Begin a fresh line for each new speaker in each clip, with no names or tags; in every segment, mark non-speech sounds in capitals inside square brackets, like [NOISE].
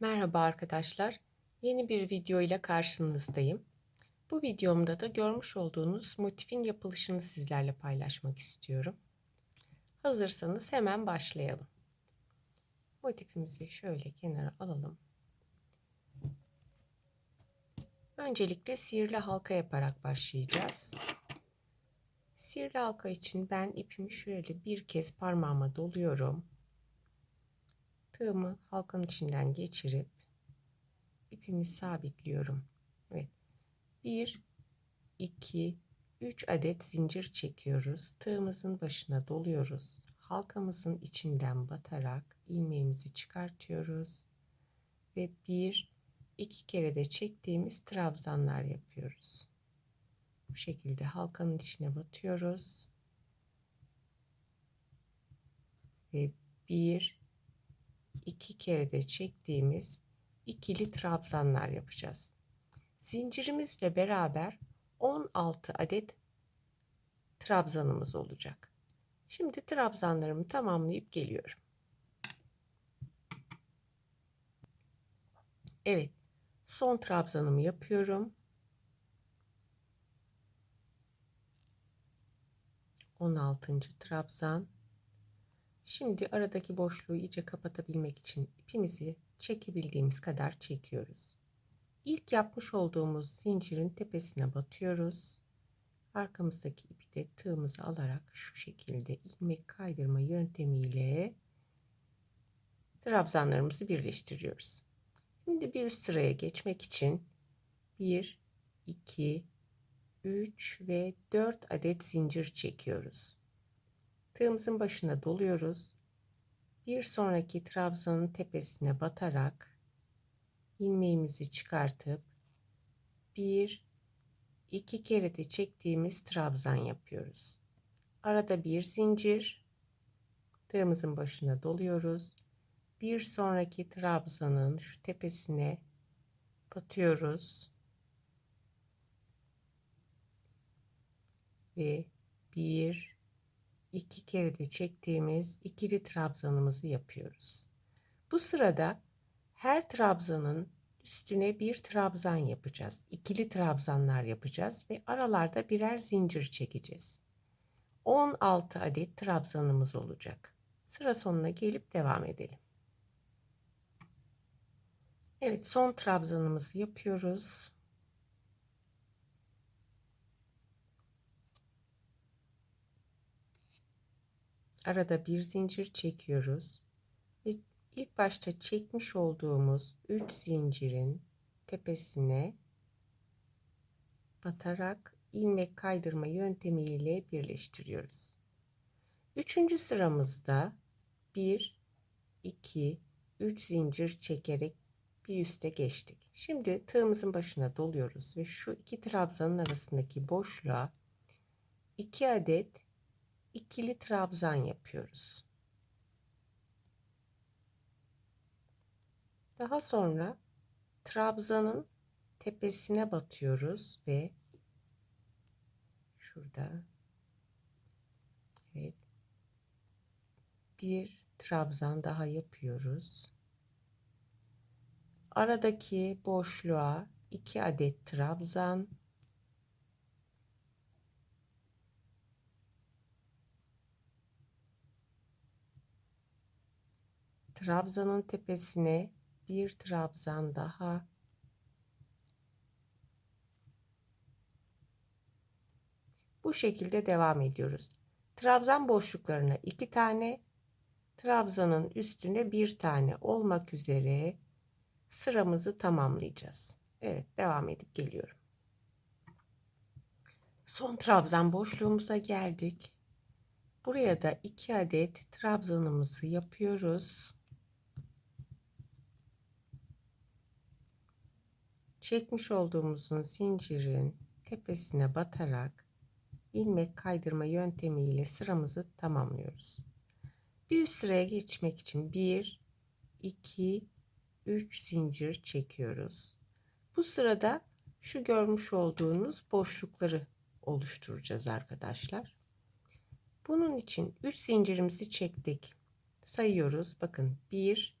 Merhaba arkadaşlar. Yeni bir video ile karşınızdayım. Bu videomda da görmüş olduğunuz motifin yapılışını sizlerle paylaşmak istiyorum. Hazırsanız hemen başlayalım. Motifimizi şöyle kenara alalım. Öncelikle sihirli halka yaparak başlayacağız. Sihirli halka için ben ipimi şöyle bir kez parmağıma doluyorum. Tığımı halkanın içinden geçirip ipimi sabitliyorum. Evet. 1 2 3 adet zincir çekiyoruz. Tığımızın başına doluyoruz. Halkamızın içinden batarak ilmeğimizi çıkartıyoruz ve bir iki kere de çektiğimiz trabzanlar yapıyoruz. Bu şekilde halkanın içine batıyoruz. Ve bir iki kere de çektiğimiz ikili trabzanlar yapacağız. Zincirimizle beraber 16 adet trabzanımız olacak. Şimdi trabzanlarımı tamamlayıp geliyorum. Evet, son trabzanımı yapıyorum. 16. trabzan. Şimdi aradaki boşluğu iyice kapatabilmek için ipimizi çekebildiğimiz kadar çekiyoruz. İlk yapmış olduğumuz zincirin tepesine batıyoruz. Arkamızdaki ipi de tığımızı alarak şu şekilde ilmek kaydırma yöntemiyle trabzanlarımızı birleştiriyoruz. Şimdi bir üst sıraya geçmek için 1, 2, 3 ve 4 adet zincir çekiyoruz. Tığımızın başına doluyoruz. Bir sonraki trabzanın tepesine batarak ilmeğimizi çıkartıp bir iki kere de çektiğimiz trabzan yapıyoruz. Arada bir zincir tığımızın başına doluyoruz. Bir sonraki trabzanın şu tepesine batıyoruz. Ve bir iki kere de çektiğimiz ikili trabzanımızı yapıyoruz. Bu sırada her trabzanın üstüne bir trabzan yapacağız. İkili trabzanlar yapacağız ve aralarda birer zincir çekeceğiz. 16 adet trabzanımız olacak. Sıra sonuna gelip devam edelim. Evet son trabzanımızı yapıyoruz. Arada bir zincir çekiyoruz. Ve ilk başta çekmiş olduğumuz 3 zincirin tepesine batarak ilmek kaydırma yöntemiyle birleştiriyoruz. Üçüncü sıramızda 1, 2, 3 zincir çekerek bir üste geçtik. Şimdi tığımızın başına doluyoruz ve şu iki trabzanın arasındaki boşluğa 2 adet ikili trabzan yapıyoruz. Daha sonra trabzanın tepesine batıyoruz ve şurada evet bir trabzan daha yapıyoruz. Aradaki boşluğa iki adet trabzan Trabzanın tepesine bir trabzan daha. Bu şekilde devam ediyoruz. Trabzan boşluklarına iki tane, trabzanın üstüne bir tane olmak üzere sıramızı tamamlayacağız. Evet, devam edip geliyorum. Son trabzan boşluğumuza geldik. Buraya da iki adet trabzanımızı yapıyoruz. Çekmiş olduğumuzun zincirin tepesine batarak ilmek kaydırma yöntemiyle sıramızı tamamlıyoruz. Bir üst sıraya geçmek için 1 2 3 zincir çekiyoruz. Bu sırada şu görmüş olduğunuz boşlukları oluşturacağız arkadaşlar. Bunun için 3 zincirimizi çektik. Sayıyoruz. Bakın 1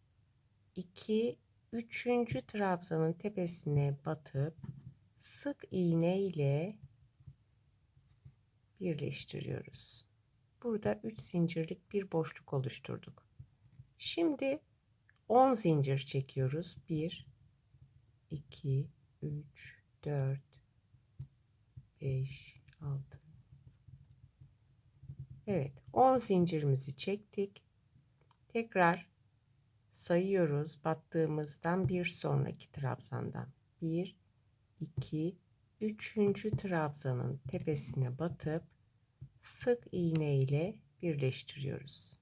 2 üçüncü trabzanın tepesine batıp sık iğne ile birleştiriyoruz. Burada 3 zincirlik bir boşluk oluşturduk. Şimdi 10 zincir çekiyoruz. 1 2 3 4 5 6 Evet, 10 zincirimizi çektik. Tekrar sayıyoruz battığımızdan bir sonraki trabzandan. 1 2 3. trabzanın tepesine batıp sık iğne ile birleştiriyoruz.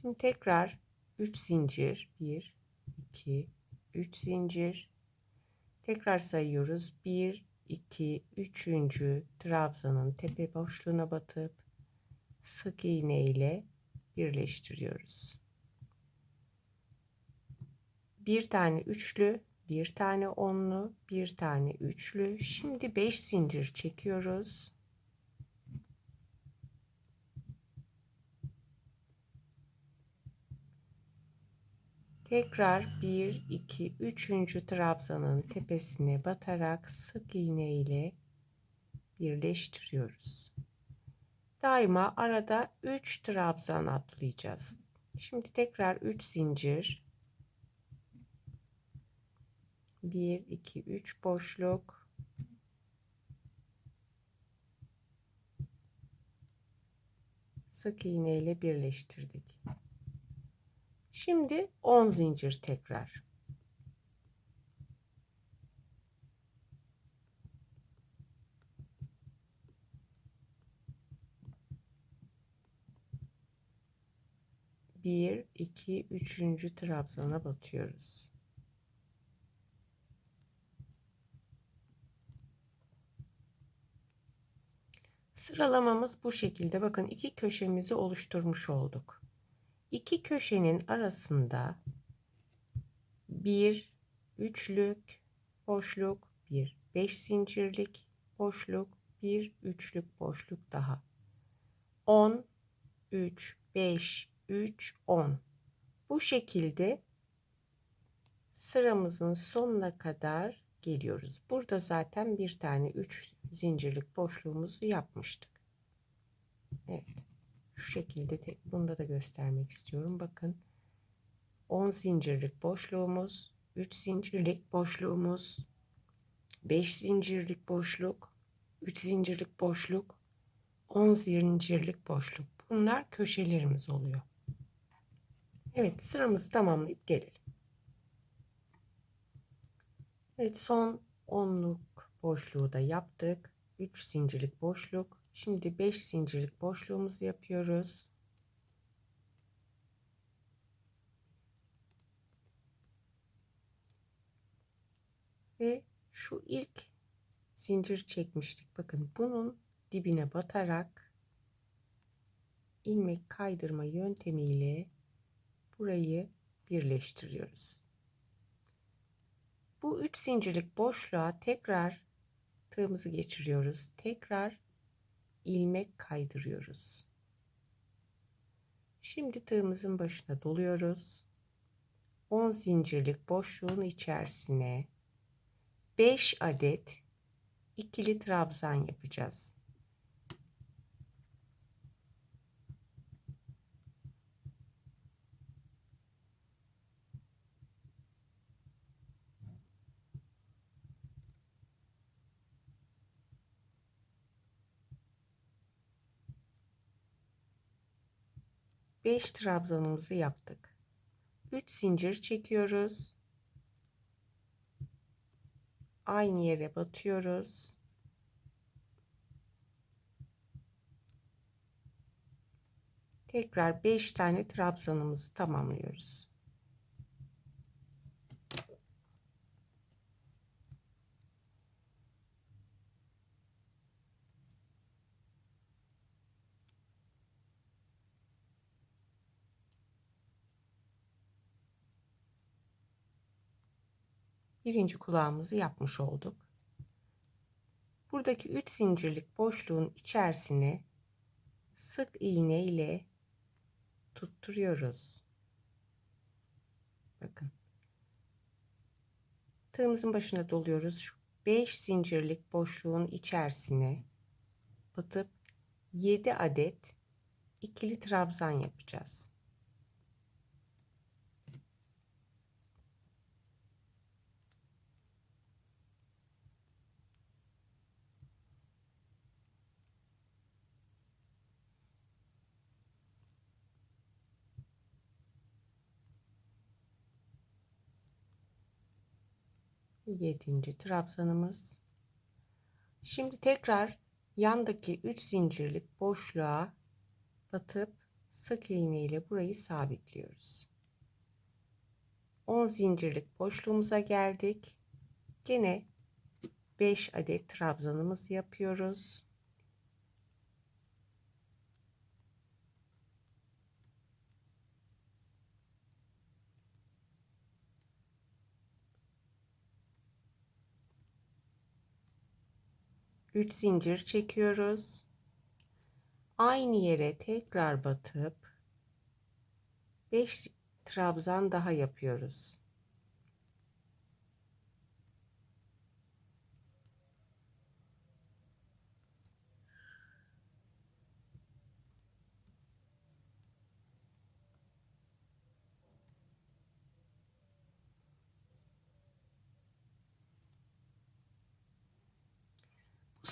Şimdi tekrar 3 zincir 1 2 3 zincir tekrar sayıyoruz 1 2 3. trabzanın tepe boşluğuna batıp sık iğne ile birleştiriyoruz. Bir tane üçlü, bir tane onlu, bir tane üçlü. Şimdi 5 zincir çekiyoruz. Tekrar 1, 2, 3. trabzanın tepesine batarak sık iğne ile birleştiriyoruz. Daima arada 3 trabzan atlayacağız. Şimdi tekrar 3 zincir. 1, 2, 3 boşluk. Sık iğne ile birleştirdik. Şimdi 10 zincir tekrar. Bir, iki, üçüncü trabzana batıyoruz. Sıralamamız bu şekilde. Bakın iki köşemizi oluşturmuş olduk. İki köşenin arasında bir üçlük boşluk, bir beş zincirlik boşluk, bir üçlük boşluk daha. 10, 3, 5, 3, 10. Bu şekilde sıramızın sonuna kadar geliyoruz. Burada zaten bir tane 3 zincirlik boşluğumuzu yapmıştık. Evet. Şu şekilde tek, bunda da göstermek istiyorum. Bakın 10 zincirlik boşluğumuz, 3 zincirlik boşluğumuz, 5 zincirlik boşluk, 3 zincirlik boşluk, 10 zincirlik boşluk. Bunlar köşelerimiz oluyor. Evet sıramızı tamamlayıp gelelim. Evet son onluk boşluğu da yaptık. 3 zincirlik boşluk. Şimdi 5 zincirlik boşluğumuzu yapıyoruz. Ve şu ilk zincir çekmiştik. Bakın bunun dibine batarak ilmek kaydırma yöntemiyle burayı birleştiriyoruz. Bu üç zincirlik boşluğa tekrar tığımızı geçiriyoruz. Tekrar ilmek kaydırıyoruz. Şimdi tığımızın başına doluyoruz. 10 zincirlik boşluğun içerisine 5 adet ikili trabzan yapacağız. 5 trabzanımızı yaptık. 3 zincir çekiyoruz. Aynı yere batıyoruz. Tekrar 5 tane trabzanımızı tamamlıyoruz. Birinci kulağımızı yapmış olduk. Buradaki 3 zincirlik boşluğun içerisine sık iğne ile tutturuyoruz. Bakın. Tığımızın başına doluyoruz. Şu 5 zincirlik boşluğun içerisine batıp 7 adet ikili trabzan yapacağız. Yedinci trabzanımız. Şimdi tekrar yandaki 3 zincirlik boşluğa batıp sık iğne ile burayı sabitliyoruz. 10 zincirlik boşluğumuza geldik. Gene 5 adet trabzanımızı yapıyoruz. Üç zincir çekiyoruz. Aynı yere tekrar batıp 5 trabzan daha yapıyoruz.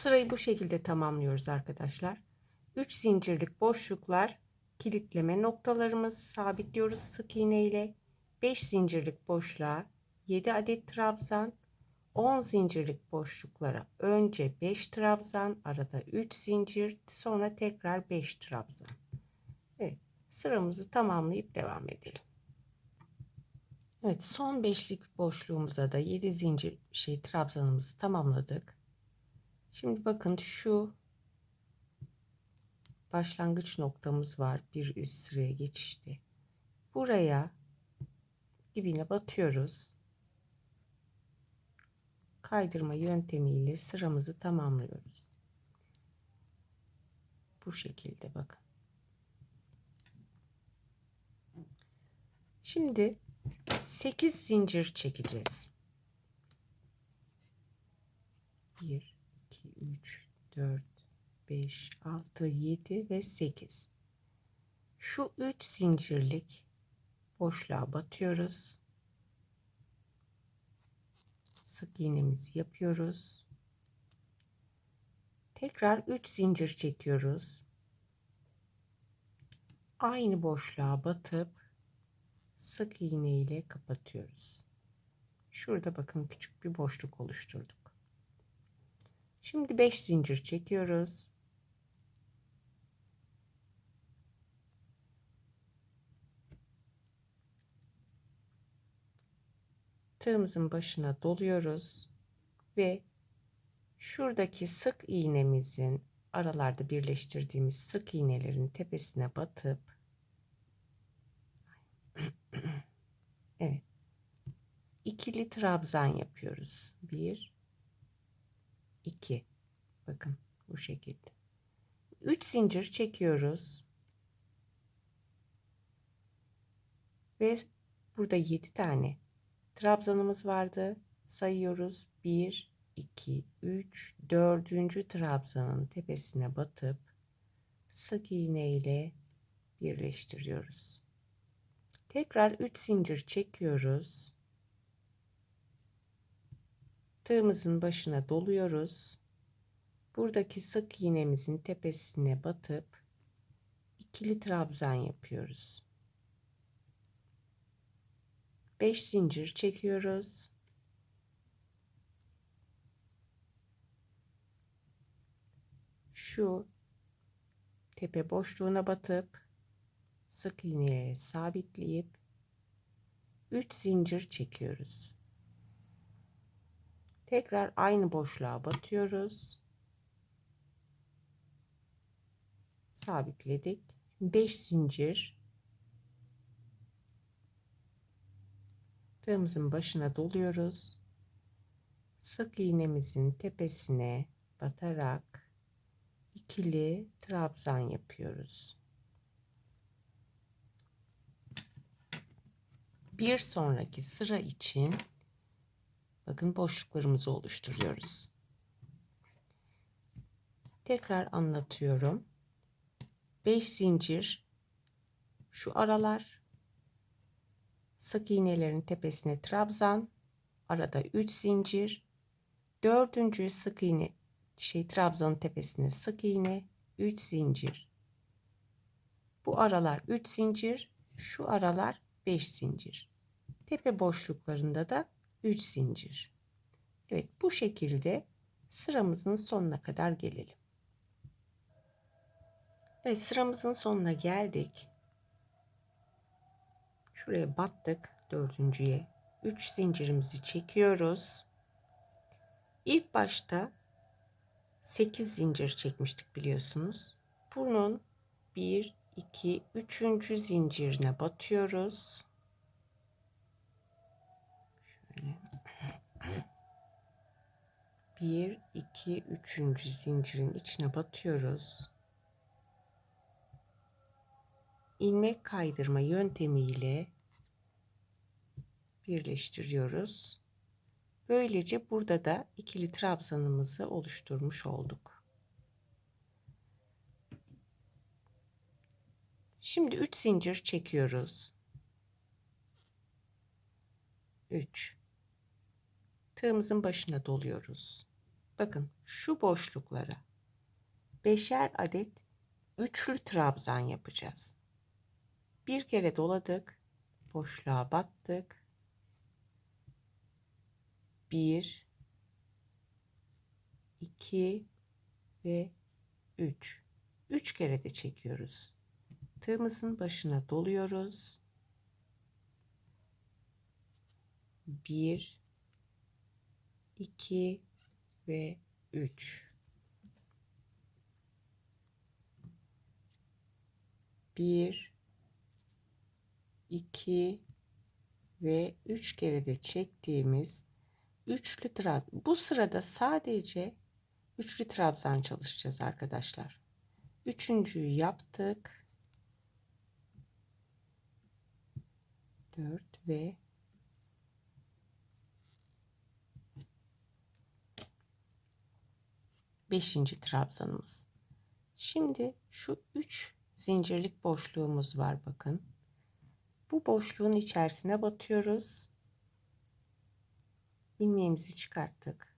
Sırayı bu şekilde tamamlıyoruz arkadaşlar. 3 zincirlik boşluklar kilitleme noktalarımız sabitliyoruz sık iğne ile. 5 zincirlik boşluğa 7 adet trabzan 10 zincirlik boşluklara önce 5 trabzan arada 3 zincir sonra tekrar 5 trabzan. Evet sıramızı tamamlayıp devam edelim. Evet son beşlik boşluğumuza da 7 zincir şey trabzanımızı tamamladık şimdi bakın şu başlangıç noktamız var bir üst sıraya geçişte. Buraya dibine batıyoruz. Kaydırma yöntemiyle sıramızı tamamlıyoruz. Bu şekilde bakın. Şimdi 8 zincir çekeceğiz. 1 2 3 4 5, 6, 7 ve 8. Şu 3 zincirlik boşluğa batıyoruz. Sık iğnemizi yapıyoruz. Tekrar 3 zincir çekiyoruz. Aynı boşluğa batıp sık iğne ile kapatıyoruz. Şurada bakın küçük bir boşluk oluşturduk. Şimdi 5 zincir çekiyoruz. tığımızın başına doluyoruz ve şuradaki sık iğnemizin aralarda birleştirdiğimiz sık iğnelerin tepesine batıp [CLEARS THROAT] evet ikili trabzan yapıyoruz. Bir, iki. Bakın bu şekilde. Üç zincir çekiyoruz. Ve burada yedi tane trabzanımız vardı. Sayıyoruz. 1, 2, 3, 4. trabzanın tepesine batıp sık iğne ile birleştiriyoruz. Tekrar 3 zincir çekiyoruz. Tığımızın başına doluyoruz. Buradaki sık iğnemizin tepesine batıp ikili trabzan yapıyoruz. 5 zincir çekiyoruz. Şu tepe boşluğuna batıp sık iğneye sabitleyip 3 zincir çekiyoruz. Tekrar aynı boşluğa batıyoruz. Sabitledik. 5 zincir tığımızın başına doluyoruz. Sık iğnemizin tepesine batarak ikili trabzan yapıyoruz. bir sonraki sıra için bakın boşluklarımızı oluşturuyoruz. Tekrar anlatıyorum. 5 zincir şu aralar sık iğnelerin tepesine trabzan arada 3 zincir dördüncü sık iğne şey trabzanın tepesine sık iğne 3 zincir bu aralar 3 zincir şu aralar 5 zincir tepe boşluklarında da 3 zincir Evet bu şekilde sıramızın sonuna kadar gelelim. Evet sıramızın sonuna geldik. Şuraya battık dördüncüye. 3 zincirimizi çekiyoruz. İlk başta 8 zincir çekmiştik biliyorsunuz. Bunun 1, 2, 3. zincirine batıyoruz. 1, 2, 3. zincirin içine batıyoruz. ilmek kaydırma yöntemiyle birleştiriyoruz. Böylece burada da ikili trabzanımızı oluşturmuş olduk. Şimdi 3 zincir çekiyoruz. 3 Tığımızın başına doluyoruz. Bakın şu boşluklara beşer adet üçlü trabzan yapacağız. Bir kere doladık. Boşluğa battık. Bir, iki ve üç. Üç kere de çekiyoruz. Tığımızın başına doluyoruz. Bir, iki ve üç. Bir, 2 ve 3 kere de çektiğimiz üçlü trabzan. Bu sırada sadece üçlü trabzan çalışacağız arkadaşlar. Üçüncüyü yaptık. 4 ve beşinci trabzanımız. Şimdi şu üç zincirlik boşluğumuz var bakın. Bu boşluğun içerisine batıyoruz. ilmeğimizi çıkarttık.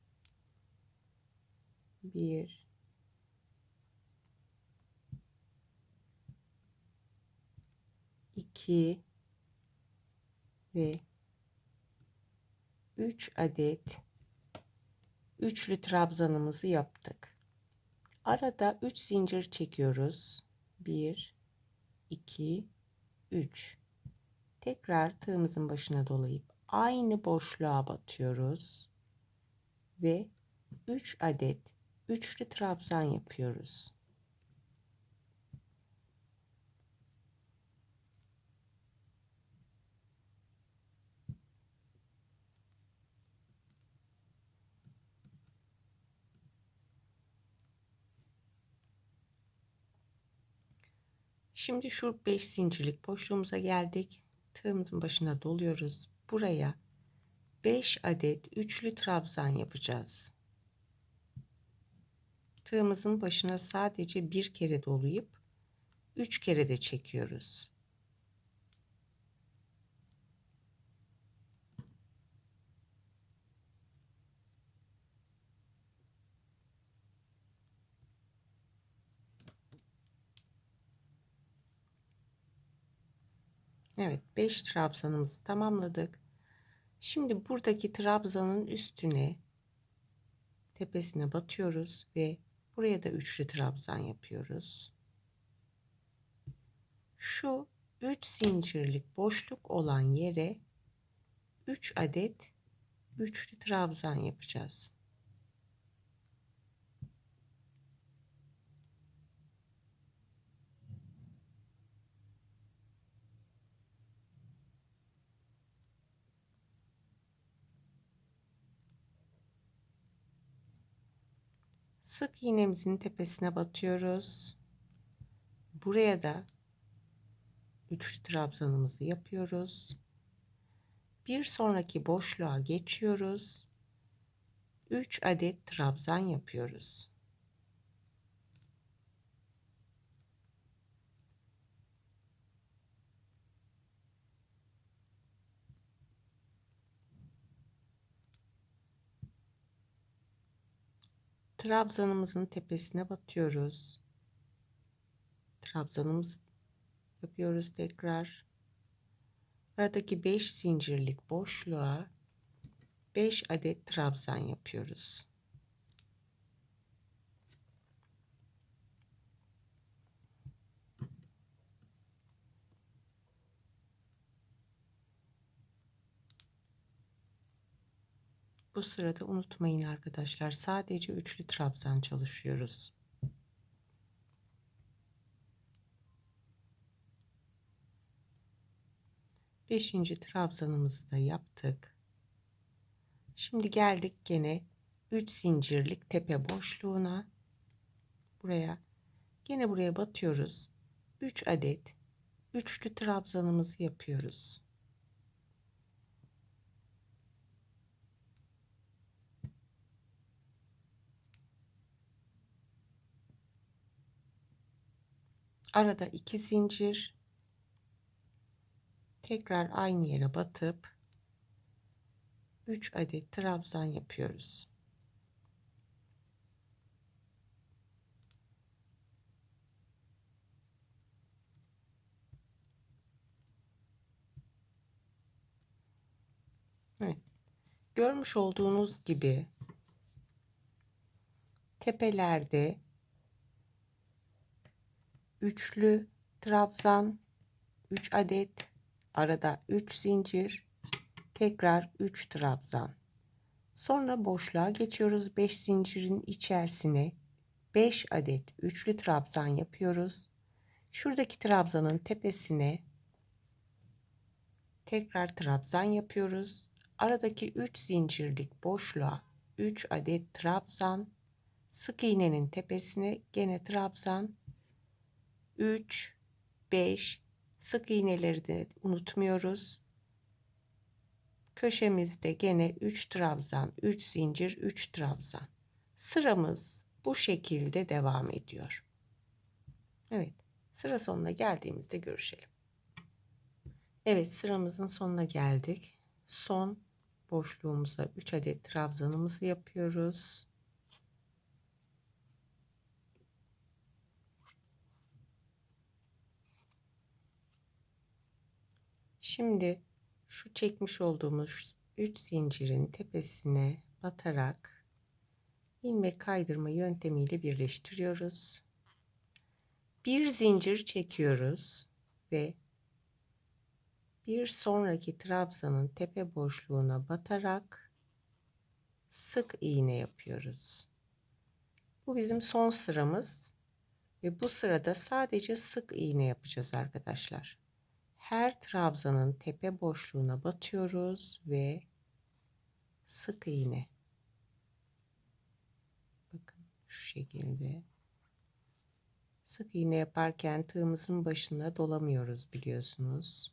Bir, iki ve üç adet üçlü trabzanımızı yaptık. Arada üç zincir çekiyoruz. Bir, iki, üç. Tekrar tığımızın başına dolayıp aynı boşluğa batıyoruz. Ve 3 adet üçlü trabzan yapıyoruz. Şimdi şu 5 zincirlik boşluğumuza geldik tığımızın başına doluyoruz. Buraya 5 adet üçlü trabzan yapacağız. Tığımızın başına sadece bir kere dolayıp 3 kere de çekiyoruz. Evet 5 trabzanımızı tamamladık. Şimdi buradaki trabzanın üstüne tepesine batıyoruz ve buraya da üçlü trabzan yapıyoruz. Şu 3 zincirlik boşluk olan yere 3 adet üçlü trabzan yapacağız. Sık iğnemizin tepesine batıyoruz. Buraya da üçlü trabzanımızı yapıyoruz. Bir sonraki boşluğa geçiyoruz. 3 adet trabzan yapıyoruz. Trabzanımızın tepesine batıyoruz. Trabzanımız yapıyoruz tekrar. Aradaki 5 zincirlik boşluğa 5 adet trabzan yapıyoruz. Bu sırada unutmayın arkadaşlar sadece üçlü trabzan çalışıyoruz. Beşinci trabzanımızı da yaptık. Şimdi geldik gene 3 zincirlik tepe boşluğuna. Buraya gene buraya batıyoruz. 3 adet üçlü trabzanımızı yapıyoruz. Arada iki zincir. Tekrar aynı yere batıp 3 adet trabzan yapıyoruz. Evet. Görmüş olduğunuz gibi tepelerde üçlü trabzan 3 adet arada 3 zincir tekrar 3 trabzan. Sonra boşluğa geçiyoruz 5 zincirin içerisine. 5 adet üçlü trabzan yapıyoruz. Şuradaki trabzanın tepesine tekrar trabzan yapıyoruz. Aradaki 3 zincirlik boşluğa 3 adet trabzan sık iğnenin tepesine gene trabzan 3, 5 sık iğneleri de unutmuyoruz. Köşemizde gene 3 trabzan, 3 zincir, 3 trabzan. Sıramız bu şekilde devam ediyor. Evet, sıra sonuna geldiğimizde görüşelim. Evet, sıramızın sonuna geldik. Son boşluğumuza 3 adet trabzanımızı yapıyoruz. Şimdi şu çekmiş olduğumuz 3 zincirin tepesine batarak ilmek kaydırma yöntemiyle birleştiriyoruz. Bir zincir çekiyoruz ve bir sonraki trabzanın tepe boşluğuna batarak sık iğne yapıyoruz. Bu bizim son sıramız ve bu sırada sadece sık iğne yapacağız arkadaşlar her trabzanın tepe boşluğuna batıyoruz ve sık iğne. Bakın şu şekilde. Sık iğne yaparken tığımızın başına dolamıyoruz biliyorsunuz.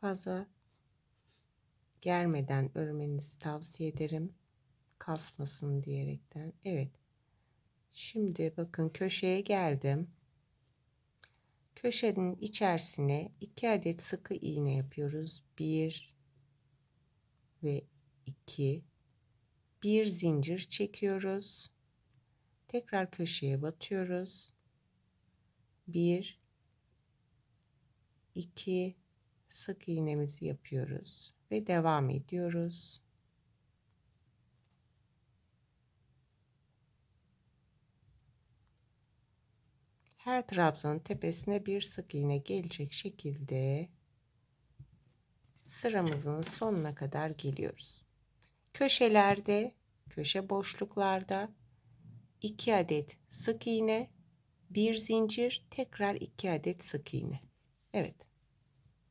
Fazla germeden örmenizi tavsiye ederim. Kasmasın diyerekten. Evet. Şimdi bakın köşeye geldim köşenin içerisine iki adet sıkı iğne yapıyoruz. Bir ve iki. Bir zincir çekiyoruz. Tekrar köşeye batıyoruz. Bir, iki sık iğnemizi yapıyoruz ve devam ediyoruz. Her trabzanın tepesine bir sık iğne gelecek şekilde sıramızın sonuna kadar geliyoruz. Köşelerde, köşe boşluklarda 2 adet sık iğne, bir zincir, tekrar 2 adet sık iğne. Evet.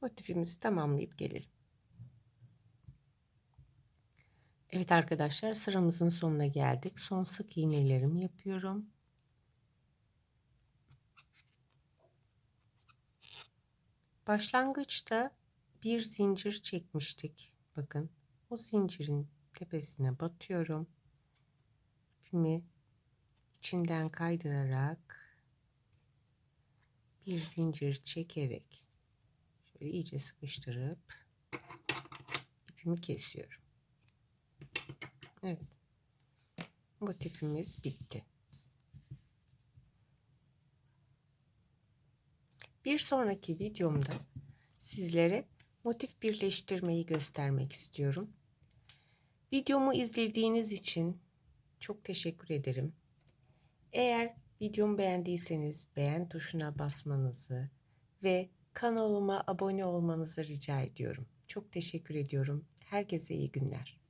Motifimizi tamamlayıp gelelim. Evet arkadaşlar sıramızın sonuna geldik. Son sık iğnelerimi yapıyorum. Başlangıçta bir zincir çekmiştik. Bakın o zincirin tepesine batıyorum. İpimi içinden kaydırarak bir zincir çekerek şöyle iyice sıkıştırıp ipimi kesiyorum. Evet. Motifimiz bitti. Bir sonraki videomda sizlere motif birleştirmeyi göstermek istiyorum. Videomu izlediğiniz için çok teşekkür ederim. Eğer videomu beğendiyseniz beğen tuşuna basmanızı ve kanalıma abone olmanızı rica ediyorum. Çok teşekkür ediyorum. Herkese iyi günler.